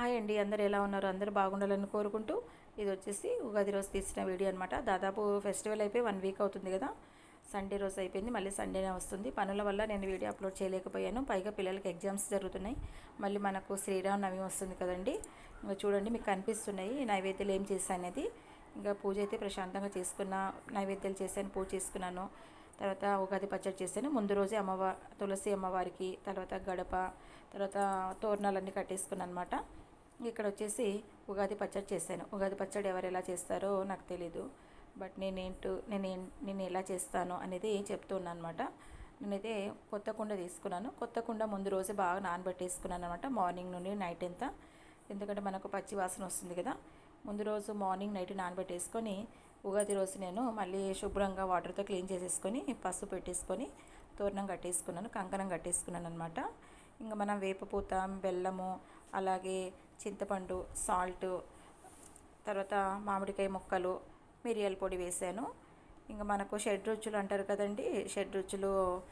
Hi అండి అందరు ఎలా ఉన్నారు? అందరూ బాగుండాలని కోరుకుంటూ ఇది వచ్చేసి ఉగాది రోజు తీసిన వీడియో అనమాట దాదాపు ఫెస్టివల్ అయిపోయి వన్ వీక్ అవుతుంది కదా. సండే రోజు అయిపోయింది మళ్ళీ సండేనే వస్తుంది. పనుల వల్ల నేను వీడియో అప్లోడ్ చేయలేకపోయాను. పైగా పిల్లలకి ఎగ్జామ్స్ జరుగుతున్నాయి. మళ్ళీ మనకు శ్రీరామ్ నవమి వస్తుంది కదండి. ఇంకా చూడండి మీకు కనిపిస్తున్నాయి నైవేద్యాలు ఏం చేశాను అనేది. ఇంకా పూజ అయితే ప్రశాంతంగా చేసుకున్న నైవేద్యాలు చేశాను పూజ చేసుకున్నాను. తర్వాత ఉగాది పచ్చడి చేశాను. ముందు రోజే అమ్మవారి తులసి అమ్మవారికి తర్వాత గడప తర్వాత తోరణాలన్నీ కట్టేసుకున్నాను అనమాట ఇక్కడ వచ్చేసి ఉగాది పచ్చడి చేశాను. ఉగాది పచ్చడి ఎవరు ఎలా చేస్తారో నాకు తెలీదు. బట్ నేనేంటో నేను నేను ఎలా చేస్తాను అనేది చెప్తున్నాను అనమాట నేనైతే కొత్త కుండ తీసుకున్నాను. కొత్త కుండ ముందు రోజే బాగా నానబెట్టేసుకున్నాను అనమాట మార్నింగ్ నుండి నైట్ అంతా. ఎందుకంటే మనకు పచ్చి వాసన వస్తుంది కదా. ముందు రోజు మార్నింగ్ నైట్ నానబెట్టేసుకొని ఉగాది రోజు నేను మళ్ళీ శుభ్రంగా వాటర్తో క్లీన్ చేసేసుకొని పసుపు పెట్టేసుకొని తోరణం కట్టేసుకున్నాను కంకణం కట్టేసుకున్నాను అనమాట ఇంకా మనం వేపపూత బెల్లము అలాగే చింతపండు సాల్ట్ తర్వాత మామిడికాయ ముక్కలు మిరియాల పొడి వేసాను. ఇంకా మనకు షెడ్ రుచులు అంటారు కదండి. షెడ్ రుచులు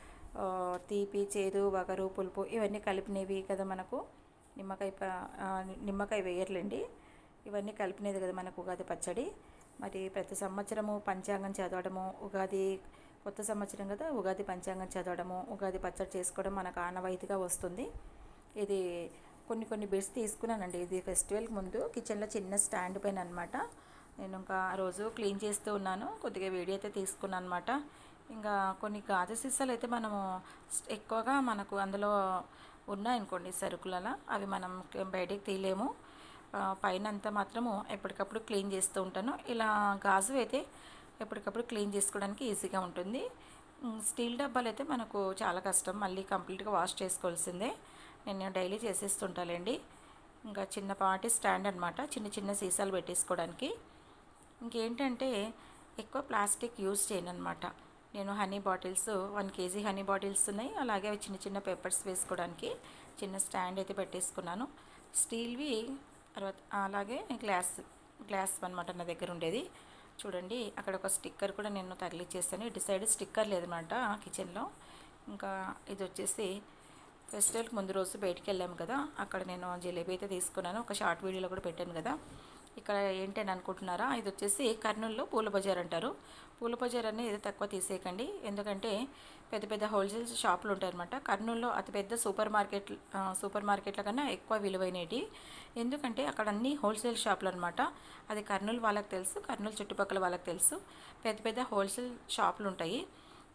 తీపి చేదు వగరు పులుపు ఇవన్నీ కలిపినవి కదా మనకు. నిమ్మకాయ ప- నిమ్మకాయ వేయర్లండి. ఇవన్నీ కలిపినది కదా మనకు ఉగాది పచ్చడి. మరి ప్రతి సంవత్సరము పంచాంగం చదవడము ఉగాది కొత్త సంవత్సరం కదా ఉగాది పంచాంగం చదవడము ఉగాది పచ్చడి చేసుకోవడం మనకు ఆనవాయితీగా వస్తుంది. ఇది కొన్ని కొన్ని బిడ్స్ తీసుకున్నానండి. ఇది ఫెస్టివల్కి ముందు కిచెన్లో చిన్న స్టాండ్ పైన అనమాట నేను ఇంకా రోజు క్లీన్ చేస్తూ ఉన్నాను. కొద్దిగా వీడియో అయితే తీసుకున్నాను అనమాట ఇంకా కొన్ని గాజు సీసాలు అయితే మనము ఎక్కువగా మనకు అందులో ఉన్నాయనుకోండి సరుకులలో అవి మనం బయటికి తీయలేము. పైన అంతా మాత్రము ఎప్పటికప్పుడు క్లీన్ చేస్తూ ఉంటాను. ఇలా గాజు అయితే ఎప్పటికప్పుడు క్లీన్ చేసుకోవడానికి ఈజీగా ఉంటుంది. స్టీల్ డబ్బాలు అయితే మనకు చాలా కష్టం. మళ్ళీ కంప్లీట్గా వాష్ చేసుకోవాల్సిందే. నేను డైలీ చేసేస్తుంటానండి ఇంకా చిన్నపాటి స్టాండ్ అనమాట చిన్న చిన్న సీసాలు పెట్టేసుకోవడానికి. ఇంకేంటంటే ఎక్కువ ప్లాస్టిక్ యూజ్ చేయను అనమాట నేను honey bottles one KG honey bottles ఉన్నాయి. అలాగే చిన్న చిన్న పేపర్స్ వేసుకోవడానికి చిన్న స్టాండ్ అయితే పెట్టేసుకున్నాను. స్టీల్వి తర్వాత అలాగే గ్లాస్ గ్లాస్ అనమాట నా దగ్గర ఉండేది. చూడండి అక్కడ ఒక స్టిక్కర్ కూడా నేను తగిలిచ్చేస్తాను ఇటు సైడ్ స్టిక్కర్ లేదనమాట కిచెన్లో. ఇంకా ఇది వచ్చేసి ఫెస్టివల్కి ముందు రోజు బయటికి వెళ్ళాము కదా అక్కడ నేను జిలేబీ అయితే తీసుకున్నాను. ఒక షార్ట్ వీడియోలో కూడా పెట్టాను కదా. ఇక్కడ ఏంటని అనుకుంటున్నారా? ఇది వచ్చేసి కర్నూలులో పూల బజార్ అంటారు. పూల బజార్ అనేది తక్కువ తీసేయకండి. ఎందుకంటే పెద్ద పెద్ద హోల్సేల్ షాపులు ఉంటాయన్నమాట. కర్నూలులో అతిపెద్ద సూపర్ మార్కెట్ సూపర్ మార్కెట్ల కన్నా ఎక్కువ విలువైనవి. ఎందుకంటే అక్కడ అన్ని హోల్సేల్ షాపులు అనమాట అది కర్నూలు వాళ్ళకి తెలుసు కర్నూలు చుట్టుపక్కల వాళ్ళకి తెలుసు. పెద్ద పెద్ద హోల్సేల్ షాపులు ఉంటాయి.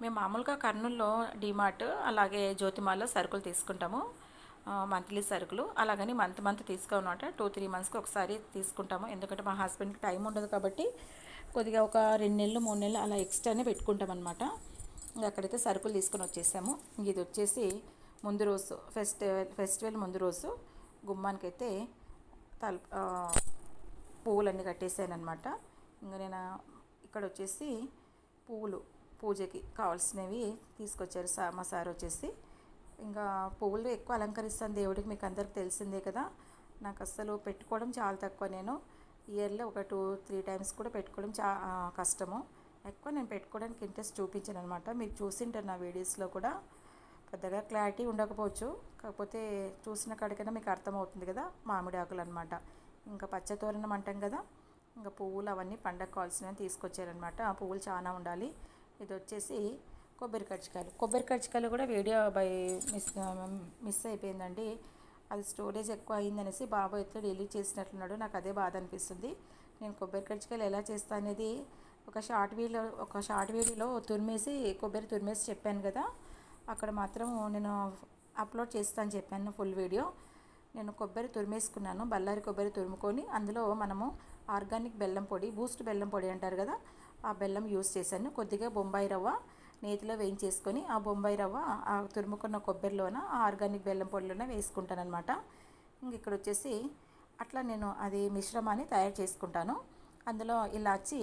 మేము మామూలుగా కర్నూలులో డిమార్ట్ అలాగే జ్యోతిమాల్లో సరుకులు తీసుకుంటాము. మంత్లీ సరుకులు అలాగని మంత్ మంత్ తీసుకోనమాట. టూ త్రీ మంత్స్కి ఒకసారి తీసుకుంటాము. ఎందుకంటే మా హస్బెండ్కి టైం ఉండదు కాబట్టి కొద్దిగా ఒక రెండు నెలలు మూడు నెలలు అలా ఎక్స్ట్రానే పెట్టుకుంటాం అనమాట అక్కడైతే సరుకులు తీసుకొని వచ్చేసాము. ఇది వచ్చేసి ముందు రోజు ఫెస్టివల్ ఫెస్టివల్ ముందు రోజు గుమ్మానికైతే తల పువ్వులన్నీ కట్టేసాను అనమాట ఇంకా నేను ఇక్కడ వచ్చేసి పువ్వులు పూజకి కావాల్సినవి తీసుకొచ్చారు సార్ మా సార్ వచ్చేసి. ఇంకా పువ్వులు ఎక్కువ అలంకరిస్తాను దేవుడికి మీకు అందరికి తెలిసిందే కదా. నాకు అస్సలు పెట్టుకోవడం చాలా తక్కువ నేను. ఇయర్లో ఒక టూ త్రీ టైమ్స్ కూడా పెట్టుకోవడం చా కష్టము. ఎక్కువ నేను పెట్టుకోవడానికి ఇంట్రెస్ట్ చూపించాను అనమాట మీరు చూసింటారు నా వీడియోస్లో కూడా. పెద్దగా క్లారిటీ ఉండకపోవచ్చు. కాకపోతే చూసిన కాడికైనా మీకు అర్థమవుతుంది కదా మామిడి ఆకులు అనమాట ఇంకా పచ్చతోరణం అంటాం కదా ఇంకా పువ్వులు అవన్నీ పండగ కావాల్సినవి తీసుకొచ్చారనమాట ఆ పువ్వులు చాలా ఉండాలి. ఇది వచ్చేసి కొబ్బరి కర్చికాయలు కొబ్బరి కర్చికాయలు కూడా వీడియో బై మిస్ మిస్ అయిపోయిందండి. అది స్టోరేజ్ ఎక్కువ అయిందనేసి బాబు అయితే డిలీట్ చేసినట్లున్నాడు నాకు అదే బాధ అనిపిస్తుంది. నేను కొబ్బరి కర్చికాయలు ఎలా చేస్తా అనేది ఒక షార్ట్ వీడియో ఒక షార్ట్ వీడియోలో తురిమేసి కొబ్బరి తురిమేసి చెప్పాను కదా. అక్కడ మాత్రం నేను అప్లోడ్ చేస్తాను చెప్పాను ఫుల్ వీడియో నేను కొబ్బరి తురిమేసుకున్నాను. బల్లారి కొబ్బరి తురుముకొని అందులో మనము ఆర్గానిక్ బెల్లం పొడి బూస్ట్ బెల్లం పొడి అంటారు కదా ఆ బెల్లం యూస్ చేశాను. కొద్దిగా బొంబాయి రవ్వ నేతిలో వేయించేసుకొని ఆ బొంబాయి రవ్వ ఆ తురుముకున్న కొబ్బరిలోన ఆ ఆర్గానిక్ బెల్లం పొడిలోన వేసుకుంటాను అనమాట ఇంక ఇక్కడ వచ్చేసి అట్లా నేను అది మిశ్రమాన్ని తయారు చేసుకుంటాను. అందులో ఇలాచి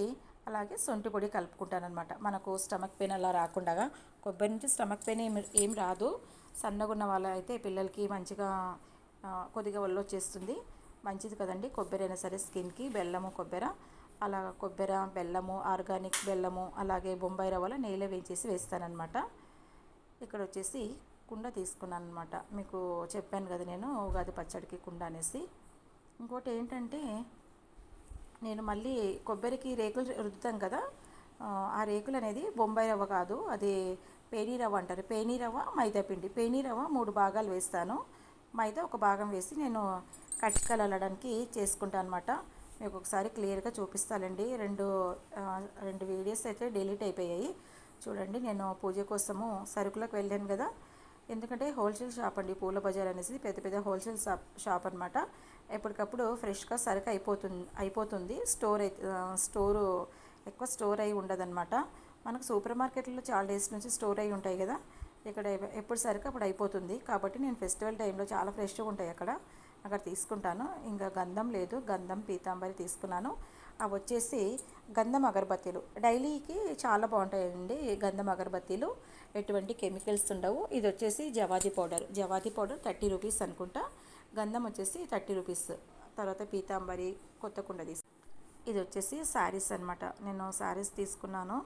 అలాగే సొంటి పొడి కలుపుకుంటాను అనమాట మనకు స్టమక్ పెయిన్ అలా రాకుండా కొబ్బరి నుంచి స్టమక్ పెయిన్ ఏమి ఏం రాదు. సన్నగా ఉన్న వాళ్ళ అయితే పిల్లలకి మంచిగా కొద్దిగా ఒళ్ళు వచ్చేస్తుంది. మంచిది కదండి కొబ్బరి అయినా సరే స్కిన్కి బెల్లము కొబ్బరి. అలా కొబ్బరి బెల్లము ఆర్గానిక్ బెల్లము అలాగే బొంబాయి రవ్వలో నెయ్యిలో వేయించేసి వేస్తానన్నమాట. ఇక్కడ వచ్చేసి కుండ తీసుకున్నాను అనమాట మీకు చెప్పాను కదా నేను ఉగాది పచ్చడికి కుండ అనేసి. ఇంకోటి ఏంటంటే నేను మళ్ళీ కొబ్బరికి రేకులు రుద్దుతాం కదా ఆ, రేకులు అనేది బొంబాయి రవ్వ కాదు అది పేనీ రవ్వ అంటారు. పేనీ రవ్వ మైదా పిండి. పేనీ రవ్వ మూడు భాగాలు వేస్తాను. మైదా ఒక భాగం వేసి నేను కట్టికలు చేసుకుంటాను అనమాట మీకు ఒకసారి క్లియర్గా చూపిస్తానండి. రెండు రెండు వీడియోస్ అయితే డిలీట్ అయిపోయాయి. చూడండి నేను పూజ కోసము సరుకులకు వెళ్ళాను కదా. ఎందుకంటే హోల్సేల్ షాప్ అండి పూల బజార్ అనేసి పెద్ద పెద్ద హోల్సేల్ షాప్ షాప్ అనమాట ఎప్పటికప్పుడు ఫ్రెష్గా సరుకు అయిపోతుంది అయిపోతుంది. స్టోర్ అయితే స్టోరు ఎక్కువ స్టోర్ అయి ఉండదన్నమాట. మనకు సూపర్ మార్కెట్లో చాలా డేస్ నుంచి స్టోర్ అయి ఉంటాయి కదా. ఇక్కడ ఎప్పుడు సరుకు అప్పుడు అయిపోతుంది. కాబట్టి నేను ఫెస్టివల్ టైంలో చాలా ఫ్రెష్గా ఉంటాయి అక్కడ. అక్కడ తీసుకుంటాను. ఇంకా గంధం లేదు. గంధం పీతాంబరి తీసుకున్నాను. అవి వచ్చేసి గంధం అగరబత్తీలు. డైలీకి చాలా బాగుంటాయండి గంధం అగరబత్తీలు. ఎటువంటి కెమికల్స్ ఉండవు. ఇది వచ్చేసి జవాది పౌడర్. జవాది పౌడర్ థర్టీ రూపీస్ అనుకుంటా. గంధం వచ్చేసి థర్టీ రూపీస్. తర్వాత పీతాంబరి కొత్త కుండ తీసు ఇది వచ్చేసి శారీస్ అనమాట నేను శారీస్ తీసుకున్నాను.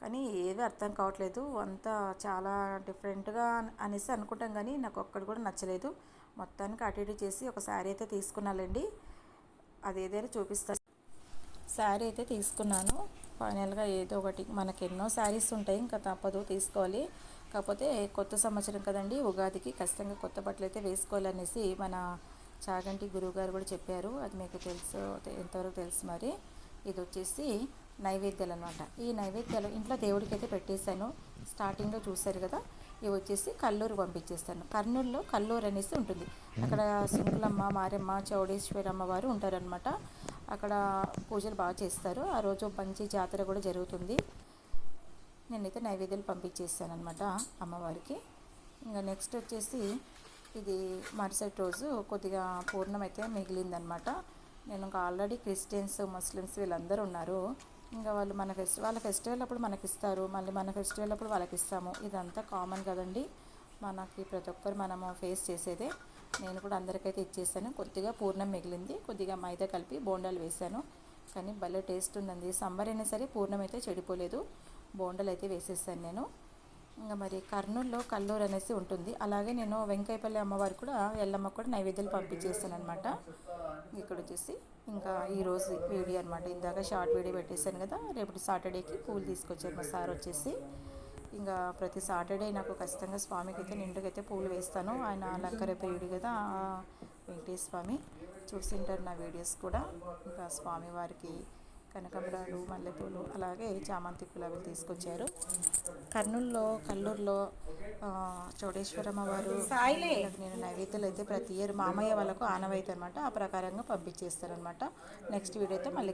కానీ ఏది అర్థం కావట్లేదు. అంతా చాలా డిఫరెంట్గా అనేసి అనుకుంటాం కానీ నాకు ఒక్కడు కూడా నచ్చలేదు. మొత్తానికి అటు ఇటు చేసి ఒక శారీ అయితే తీసుకున్నానండి. అది ఏదైనా చూపిస్తాను. శారీ అయితే తీసుకున్నాను. ఫైనల్గా ఏదో ఒకటి మనకి ఎన్నో శారీస్ ఉంటాయి ఇంకా తప్పదు తీసుకోవాలి. కాకపోతే కొత్త సంవత్సరం కదండి ఉగాదికి ఖచ్చితంగా కొత్త బట్టలు అయితే వేసుకోవాలనేసి మన చాగంటి గురువు గారు కూడా చెప్పారు. అది మీకు తెలుసు ఎంతవరకు తెలుసు మరి. ఇది వచ్చేసి నైవేద్యాలు అనమాట ఈ నైవేద్యాలు ఇంట్లో దేవుడికి అయితే పెట్టేశాను. స్టార్టింగ్లో చూశారు కదా ఇవి వచ్చేసి కల్లూరు పంపించేస్తాను. కర్నూలులో కల్లూరు అనేసి ఉంటుంది. అక్కడ సుంకులమ్మ మారమ్మ చౌడేశ్వరి అమ్మవారు ఉంటారనమాట అక్కడ పూజలు బాగా చేస్తారు. ఆ రోజు మంచి జాతర కూడా జరుగుతుంది. నేనైతే నైవేద్యాలు పంపించేస్తాను అనమాట అమ్మవారికి. ఇంకా నెక్స్ట్ వచ్చేసి ఇది మరుసటి రోజు కొద్దిగా పూర్ణం అయితే మిగిలిందనమాట నేను ఇంకా ఆల్రెడీ క్రిస్టియన్స్ ముస్లిమ్స్ వీళ్ళందరూ ఉన్నారు. ఇంకా వాళ్ళు మన ఫెస్ట్ వాళ్ళ ఫెస్టివల్ అప్పుడు మనకి ఇస్తారు మళ్ళీ మన ఫెస్టివల్ అప్పుడు వాళ్ళకి ఇస్తాము ఇదంతా కామన్ కదండి. మనకి ప్రతి ఒక్కరు మనము ఫేస్ చేసేదే. నేను కూడా అందరికైతే ఇచ్చేసాను కొద్దిగా పూర్ణం మిగిలింది. కొద్దిగా మైదా కలిపి బోండాలు వేసాను కానీ భలే టేస్ట్ ఉందండి. సమ్మర్ అయినా సరే పూర్ణం అయితే చెడిపోలేదు. బోండాలు అయితే వేసేసాను నేను. ఇంకా మరి కర్నూలులో కల్లూరు అనేసి ఉంటుంది. అలాగే నేను వెంకయ్యపల్లి అమ్మవారికి కూడా ఎల్లమ్మ కూడా నైవేద్యాలు పంపించేస్తాను అనమాట ఇక్కడ వచ్చేసి ఇంకా ఈరోజు వీడియో అనమాట ఇందాక షార్ట్ వీడియో పెట్టేశాను కదా రేపటి సాటర్డేకి పూలు తీసుకొచ్చారు మా సార్ వచ్చేసి. ఇంకా ప్రతి సాటర్డే నాకు ఖచ్చితంగా స్వామికి అయితే నిండుకైతే పూలు వేస్తాను. ఆయన అలంకర కదా వెంకటేశ్వర స్వామి. చూసింటారు నా వీడియోస్ కూడా. ఇంకా స్వామి వారికి కనకాంబరాలు మల్లెపూలు అలాగే చామంతి గులాబీలు తీసుకొచ్చారు. కర్నూలులో కల్లూరులో చౌడేశ్వరమ్మ వారు నేను నైవేద్యాలు అయితే ప్రతి ఇయర్ మామయ్య వాళ్ళకు ఆనవాయితీ అనమాట ఆ ప్రకారంగా పంపించేస్తారనమాట నెక్స్ట్ వీడియోతో మళ్ళీ